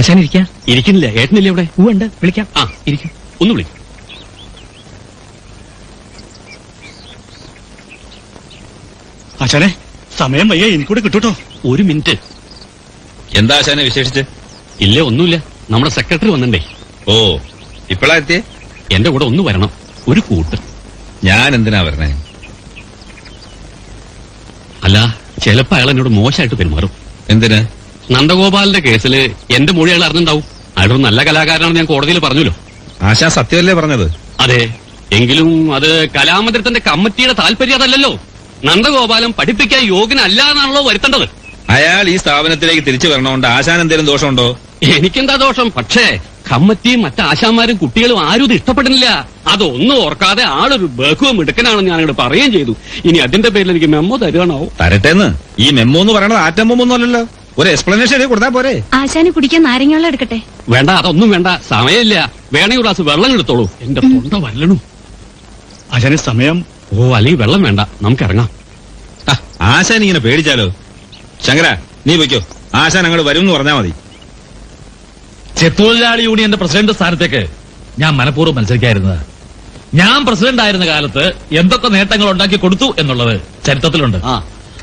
ആശാൻ ഇരിക്കാം ഇരിക്കുന്നില്ല. ഏട്ടനില്ല ഇവിടെ ഉണ്ട് വിളിക്കാം. ആ. ഇരിക്കും. ഒന്ന് വിളി. ആശാനെ സമയം വയ്യ. എനിക്കൂടെ കിട്ടൂട്ടോ? ഒരു മിനിറ്റ്. എന്താ ആശാനെ വിശേഷിച്ച്? ഇല്ല ഒന്നുമില്ല. നമ്മുടെ സെക്രട്ടറി വന്നിണ്ടേ. ഓ ഇപ്പളാ എത്തിയേ? എന്റെ കൂടെ ഒന്ന് വരണം. ഒരു കൂട്ട്. ഞാൻ എന്തിനാ വരണേ? അല്ല ചിലപ്പോ അയാൾ എന്നോട് മോശമായിട്ട് പെരുമാറും. എന്തിന്? നന്ദഗോപാലിന്റെ കേസിൽ എന്റെ മൊഴി അയാൾ അറിഞ്ഞിട്ടുണ്ടാവും. അയാളൊരു നല്ല കലാകാരനാണെന്ന് ഞാൻ കോടതിയിൽ പറഞ്ഞല്ലോ. ആശാ സത്യമല്ലേ പറഞ്ഞത്? അതെ. എങ്കിലും അത് കലാമന്ദിരത്തിന്റെ കമ്മിറ്റിയുടെ താല്പര്യം അതല്ലല്ലോ. നന്ദഗോപാലം പഠിപ്പിക്കാൻ യോഗ്യനല്ല എന്നാണല്ലോ വരുത്തേണ്ടത്. അയാൾ ഈ സ്ഥാപനത്തിലേക്ക് തിരിച്ചു വരണോണ്ട് ആശാൻ എന്തെങ്കിലും ദോഷമുണ്ടോ? എനിക്കെന്താ ദോഷം? പക്ഷേ കമ്മിറ്റിയും മറ്റ് ആശാന്മാരും കുട്ടികളും ആരും ഇത് ഇഷ്ടപ്പെടുന്നില്ല അതൊന്നും ഓർക്കാതെ ആളൊരു ബഹുവം മിടുക്കനാണെന്ന് ഞാനിവിടെ പറയുകയും ചെയ്തു. ഇനി അതിന്റെ പേരിൽ എനിക്ക് മെമ്മോ തരുവാണോ? തരട്ടെന്ന്. ഈ മെമ്മോ എന്ന് പറയണത് ആറ്റം മെമ്മോ ഒന്നുമല്ലല്ലോ ഒരു എക്സ്പ്ലനേഷൻ കൊടുത്താ പോരെ. ആശാന് കുടിക്കാൻ നാരങ്ങ എടുക്കട്ടെ? വേണ്ട അതൊന്നും വേണ്ട. സമയമില്ല. വേണേ ഒരു ഗ്ലാസ് വെള്ളം എടുത്തോളൂ. എന്റെ തൊണ്ട വല്ലണു ആശാനെ സമയം. ഓ അല്ലെങ്കിൽ വെള്ളം വേണ്ട. നമുക്ക് ഇറങ്ങാം. ആശാൻ ഇങ്ങനെ പേടിച്ചാലോ? ശങ്കര നീ വയ്ക്കോ ആശാൻ അങ്ങോട്ട് വരും എന്ന് പറഞ്ഞാ മതി. ചെത്തൊഴിലാളി യൂണിയന്റെ പ്രസിഡന്റ് സ്ഥാനത്തേക്ക് ഞാൻ മനഃപൂർവം മത്സരിക്കായിരുന്നത്. ഞാൻ പ്രസിഡന്റ് ആയിരുന്ന കാലത്ത് എന്തൊക്കെ നേട്ടങ്ങൾ ഉണ്ടാക്കി കൊടുത്തു എന്നുള്ളത് ചരിത്രത്തിലുണ്ട്.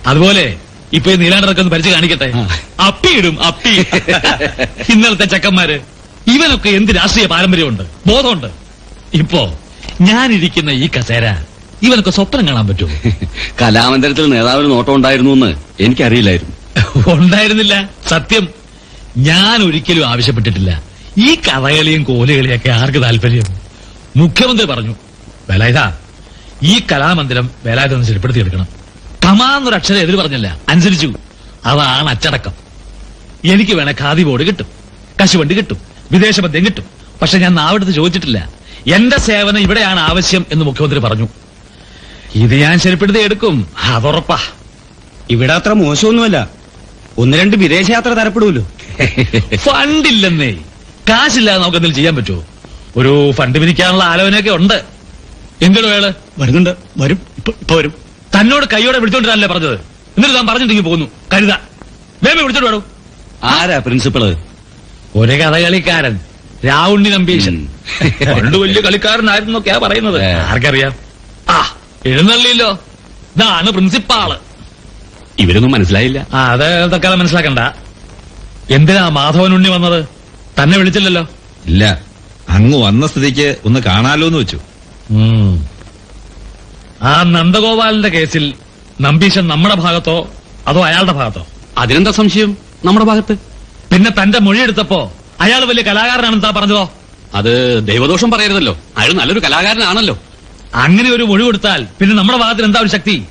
അതുപോലെ ഇപ്പൊ ഈ നീലാണ്ടറൊക്കെ ഒന്ന് കാണിക്കട്ടെ. അപ്പിയിടും അപ്പി. ഇന്നലത്തെ ചക്കന്മാര് ഇവനൊക്കെ എന്ത് രാഷ്ട്രീയ പാരമ്പര്യമുണ്ട് ബോധമുണ്ട്? ഇപ്പോ ഞാനിരിക്കുന്ന ഈ കസേര ഇവനൊക്കെ സ്വപ്നം കാണാൻ പറ്റുമോ? കലാമന്ദിരത്തിൽ നേതാവിന് നോട്ടം ഉണ്ടായിരുന്നു എന്ന് എനിക്കറിയില്ലായിരുന്നു. ഉണ്ടായിരുന്നില്ല. സത്യം ഞാൻ ഒരിക്കലും ആവശ്യപ്പെട്ടിട്ടില്ല. ഈ കഥകളിയും കോലുകളിയൊക്കെ ആർക്ക് താല്പര്യം? മുഖ്യമന്ത്രി പറഞ്ഞു വേലായുധ ഈ കലാമന്ദിരം വേലായുധ എടുക്കണം കമാന്നൊരു അക്ഷരം എതിര് പറഞ്ഞല്ല. അനുസരിച്ചു. അതാണ് അച്ചടക്കം. എനിക്ക് വേണ ഖാദി ബോർഡ് കിട്ടും. കശുവണ്ടി കിട്ടും. വിദേശ മദ്യം കിട്ടും. പക്ഷെ ഞാൻ നാവെടുത്ത് ചോദിച്ചിട്ടില്ല. എന്റെ സേവനം ഇവിടെയാണ് ആവശ്യം എന്ന് മുഖ്യമന്ത്രി പറഞ്ഞു. ഇത് ഞാൻ ശരിപ്പെടുത്തി എടുക്കും. അതുറപ്പാ. ഇവിടെ അത്ര മോശമൊന്നുമല്ല. ഒന്ന് രണ്ട് വിദേശയാത്ര തരപ്പെടുമല്ലോ. ഫണ്ടില്ലെന്നേ. കാശില്ലാതെ നമുക്ക് എന്തെങ്കിലും ചെയ്യാൻ പറ്റുമോ? ഒരു ഫണ്ട് പിരിക്കാനുള്ള ആലോചനയൊക്കെ ഉണ്ട്. എന്തിനു വേൾ വരുന്നുണ്ട്. വരും. ഇപ്പൊ ഇപ്പൊ വരും. തന്നോട് കൈയോടെ വിളിച്ചോണ്ടിരാനല്ലേ പറഞ്ഞത്? എന്നിട്ട് താൻ പറഞ്ഞിട്ടെങ്കിൽ പോകുന്നു. കരുത. വേമ വിളിച്ചോണ്ട് വേണോ ആരാ പ്രിൻസിപ്പൾ? ഒരു കഥകളിക്കാരൻ. രാവുണ്ണി നമ്പീശൻ. പണ്ട് വലിയ കളിക്കാരനായിരുന്നൊക്കെയാ പറയുന്നത്. ആർക്കറിയാം? ആ എഴുന്നള്ളിയില്ലോ. ഇതാണ് പ്രിൻസിപ്പാൾ. ഇവരൊന്നും മനസ്സിലായില്ല. ആ അത് തക്കാലം മനസ്സിലാക്കണ്ട. എന്തിനാ മാധവൻ ഉണ്ണി വന്നത്? തന്നെ വിളിച്ചില്ലല്ലോ. ഇല്ല. അങ്ങ് വന്ന സ്ഥിതിക്ക് ഒന്ന് കാണാലോ എന്ന് വെച്ചു. ആ നന്ദഗോപാലിന്റെ കേസിൽ നമ്പീശൻ നമ്മുടെ ഭാഗത്തോ അതോ അയാളുടെ ഭാഗത്തോ? അതിനെന്താ സംശയം? നമ്മുടെ ഭാഗത്ത്? പിന്നെ തന്റെ മൊഴി മൊഴിയെടുത്തപ്പോ അയാൾ വലിയ കലാകാരനാണെന്ന് താ പറഞ്ഞതോ? അത് ദൈവദോഷം പറയരുതല്ലോ. അയാൾ നല്ലൊരു കലാകാരനാണല്ലോ. അങ്ങനെ ഒരു മൊഴി കൊടുത്താൽ പിന്നെ നമ്മുടെ ഭാഗത്തിന് എന്താ ഒരു ശക്തി?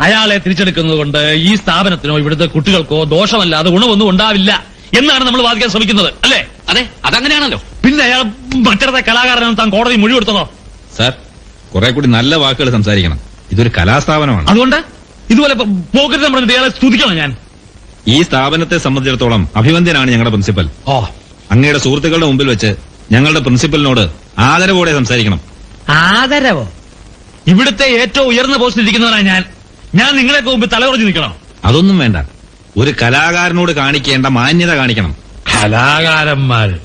അയാളെ തിരിച്ചെടുക്കുന്നത് കൊണ്ട് ഈ സ്ഥാപനത്തിനോ ഇവിടുത്തെ കുട്ടികൾക്കോ ദോഷമല്ല ദോഷമല്ലാതെ ഗുണമൊന്നും ഉണ്ടാവില്ല എന്നാണ് നമ്മൾ വാദിക്കാൻ ശ്രമിക്കുന്നത് അല്ലേ? അതെ അതങ്ങനെയാണല്ലോ. പിന്നെ അയാൾ മറ്റൊരു കലാകാരനാണ് താൻ കോടതി മൊഴി കൊടുത്തതോ? സാർ കുറെ കൂടി നല്ല വാക്കുകൾ സംസാരിക്കണം. ഇതൊരു കലാസ്ഥാപനമാണ്. അതുകൊണ്ട് ഇതുപോലെ പോക്കറ്റ് നമ്മൾ ഇയാളെ സ്തുതിക്കണം ഞാൻ. ഈ സ്ഥാപനത്തെ സംബന്ധിച്ചിടത്തോളം അഭിവന്ദ്യനാണ് ഞങ്ങളുടെ പ്രിൻസിപ്പൽ. ഓ അങ്ങയുടെ സുഹൃത്തുക്കളുടെ മുമ്പിൽ വെച്ച് ഞങ്ങളുടെ പ്രിൻസിപ്പലിനോട് ആദരവോടെ സംസാരിക്കണം. ആദരവോ? ഇവിടുത്തെ ഏറ്റവും ഉയർന്ന പോസ്റ്റിൽ ഇരിക്കുന്നവനാണ് ഞാൻ. ഞാൻ നിങ്ങളെ മുമ്പ് തലകുറച്ച് നിൽക്കണം. അതൊന്നും വേണ്ട. ഒരു കലാകാരനോട് കാണിക്കേണ്ട മാന്യത കാണിക്കണം. കലാകാരന്മാർ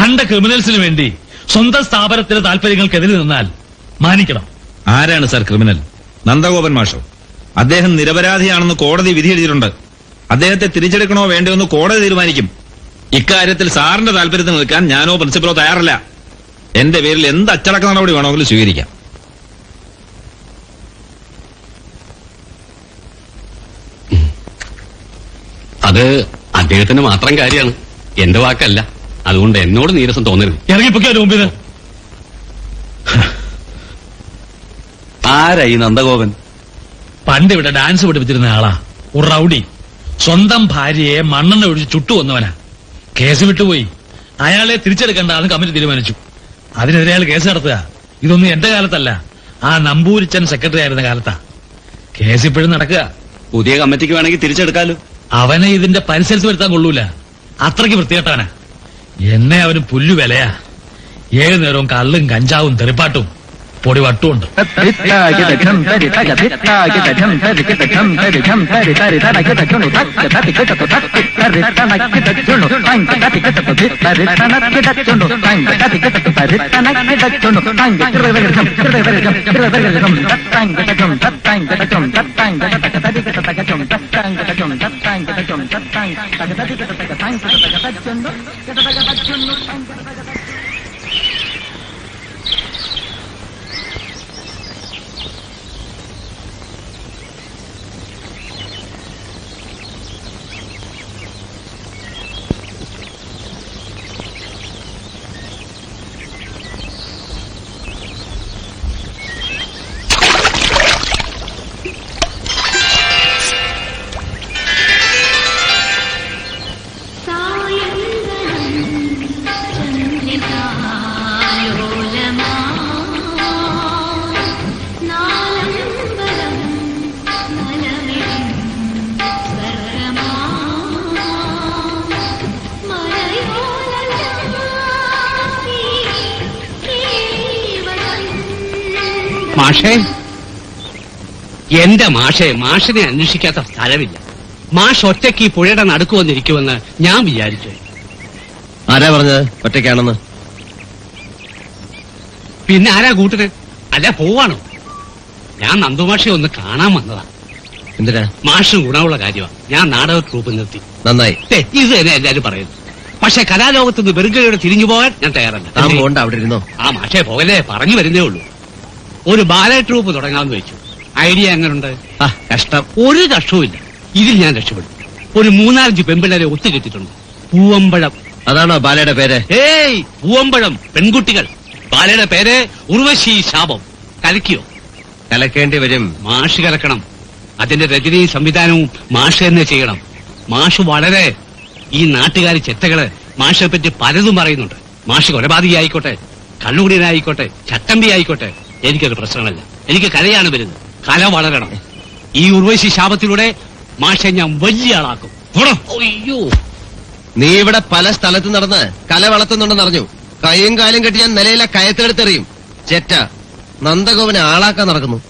കണ്ട ക്രിമിനൽസിന് വേണ്ടി സ്വന്തം സ്ഥാപനത്തിലെ താല്പര്യങ്ങൾക്കെതിരെ നിന്നാൽ മാനിക്കണം. ആരാണ് സാർ ക്രിമിനൽ? നന്ദഗോപൻ മാഷോ. അദ്ദേഹം നിരപരാധിയാണെന്ന് കോടതി വിധിയെഴുതിയിട്ടുണ്ട് അദ്ദേഹത്തെ തിരിച്ചെടുക്കണോ വേണ്ടോ എന്ന് കോടതി തീരുമാനിക്കും. ഇക്കാര്യത്തിൽ സാറിന്റെ താല്പര്യത്തിന് നിൽക്കാൻ ഞാനോ പ്രിൻസിപ്പലോ തയ്യാറല്ല. എന്റെ പേരിൽ എന്ത് അച്ചടക്ക നടപടി വേണമെങ്കിലും സ്വീകരിക്കാം. അത് അദ്ദേഹത്തിന് മാത്രം കാര്യമാണ്. എന്റെ വാക്കല്ല. അതുകൊണ്ട് എന്നോട് നീരസം തോന്നരുത്. ഇറങ്ങിപ്പൊക്കെ മുമ്പിൽ നിന്ന്. ആരാ ഈ നന്ദഗോപൻ? പണ്ട് ഇവിടെ ഡാൻസ് പഠിപ്പിച്ചിരുന്ന ആളാ. ഒരു റൌഡി. സ്വന്തം ഭാര്യയെ മണ്ണെണ്ണ ഒഴിച്ച് ചുട്ടു വന്നവനാ കേസ് വിട്ടുപോയി. അയാളെ തിരിച്ചെടുക്കേണ്ടെന്ന് കമ്മിറ്റി തീരുമാനിച്ചു. അതിനെതിരെ അയാൾ കേസ് നടത്തുക. ഇതൊന്നും എന്റെ കാലത്തല്ല. ആ നമ്പൂരിച്ചൻ സെക്രട്ടറി ആയിരുന്ന കാലത്താ. കേസ് ഇപ്പോഴും നടക്കുക. പുതിയ കമ്മിറ്റിക്ക് വേണമെങ്കിൽ തിരിച്ചെടുക്കാലോ. അവനെ ഇതിന്റെ പരിസരത്ത് വരുത്താൻ കൊള്ളൂല. അത്രയ്ക്ക് വൃത്തികെട്ടാനാ എന്നെ അവന് പുല്ലു വിലയാ ഏഴു നേരവും കള്ളും കഞ്ചാവും തെറിപ്പാട്ടും. പൊടി വട്ടുമുണ്ട്. മാഷേ? എന്റെ മാഷെ മാഷിനെ അന്വേഷിക്കാത്ത സ്ഥലമില്ല. മാഷ് ഒറ്റയ്ക്ക് ഈ പുഴയുടെ നടുക്ക് വന്നിരിക്കുമെന്ന് ഞാൻ വിചാരിച്ചു. ആരാ പറഞ്ഞത്? ഒറ്റയ്ക്കാണെന്ന്. പിന്നെ ആരാ കൂട്ടിന് അല്ല പോവാണോ? ഞാൻ നന്ദുമാഷെ ഒന്ന് കാണാൻ വന്നതാ. എന്തിനാ? മാഷും ഗുണമുള്ള കാര്യമാണ് ഞാൻ നാടക ട്രൂപ്പ് നിർത്തി. നന്നായി. ഇത് തന്നെ എല്ലാരും പറയുന്നു. പക്ഷെ കലാലോകത്ത് നിന്ന് വെറുകയോടെ തിരിഞ്ഞു പോകാൻ ഞാൻ തയ്യാറല്ല. അവിടെ ഇരുന്നോ. ആ മാഷെ പോകലേ പറഞ്ഞു വരുന്നേ ഉള്ളൂ. ഒരു ബാലെ ട്രൂപ്പ് തുടങ്ങാമെന്ന് വെച്ചു. ഐഡിയ എങ്ങനുണ്ട്? കഷ്ടം. ഒരു കഷ്ടവുമില്ല. ഇതിൽ ഞാൻ രക്ഷപ്പെടും. ഒരു മൂന്നാലഞ്ച് പെമ്പിള്ളേരെ ഒത്തുകെട്ടിട്ടുണ്ട് പൂവമ്പഴം. അതാണോ ബാലയുടെ പേര്? ഏയ് പൂവമ്പഴം. പെൺകുട്ടികൾ. ബാലയുടെ പേര് ഉർവശി ശാപം. കലക്കിയോ? കലക്കേണ്ടി വരും. മാഷ് കലക്കണം. അതിന്റെ രചനയും സംവിധാനവും മാഷ് തന്നെ ചെയ്യണം. മാഷ് വളരെ ഈ നാട്ടുകാരി ചെത്തകൾ മാഷിനെ പറ്റി പലതും പറയുന്നുണ്ട്. മാഷ് കൊലപാതകി ആയിക്കോട്ടെ കള്ളുകുടിയനായിക്കോട്ടെ ചട്ടമ്പി ആയിക്കോട്ടെ എനിക്കൊരു പ്രശ്നമല്ല. എനിക്ക് കലയാണ് വരുന്നത്. കല വളരണം. ഈ ഉർവശി ശാപത്തിലൂടെ മാഷെ ഞാൻ വലിയ ആളാക്കും. അയ്യോ. നീ ഇവിടെ പല സ്ഥലത്ത് നടന്ന് കല വളർത്തുന്നുണ്ടെന്ന് അറിഞ്ഞു. കൈയും കാലും കെട്ടി ഞാൻ നിലയിലെ കയത്തെടുത്തെറിയും. ചെറ്റ നന്ദഗോപനെ ആളാക്കാൻ നടക്കുന്നു.